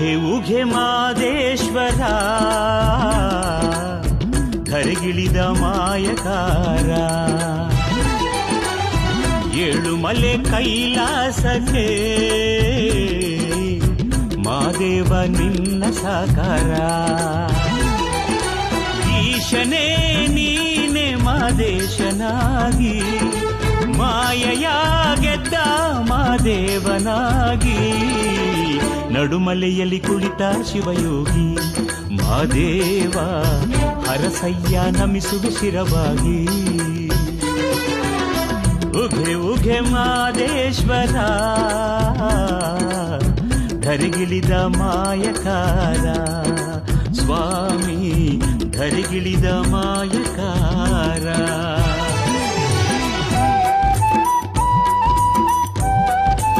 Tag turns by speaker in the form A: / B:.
A: ಉಘೆ ಉಘೆ ಮಾದೇಶ್ವರ. ಕರಗಿಳಿದ ಮಾಯಕಾರ. ಏಳು ಮಲೆ ಕೈಲಾಸಕ್ಕೆ ಮಾದೇವ ನಿನ್ನ ಸಾಕಾರ. ಈಶನೇ ನೀನೆ ಮಾದೇಶನಾಗಿ ಮಾಯಯ ಗೆದ್ದ ಮಾದೇವನಾಗಿ. ನಡುಮಲೆಯಲ್ಲಿ ಕುಳಿತ ಶಿವಯೋಗಿ ಮಾದೇವ ಹರಸಯ್ಯ ನಮಿಸುವೆ ಶಿರವಾಗಿ. ಉಘೆ ಉಘೆ ಮಾದೇಶ್ವರ ಧರಿಗಿಳಿದ ಮಾಯಕಾರ, ಸ್ವಾಮಿ, ಧರಿಗಿಳಿದ ಮಾಯಕಾರ.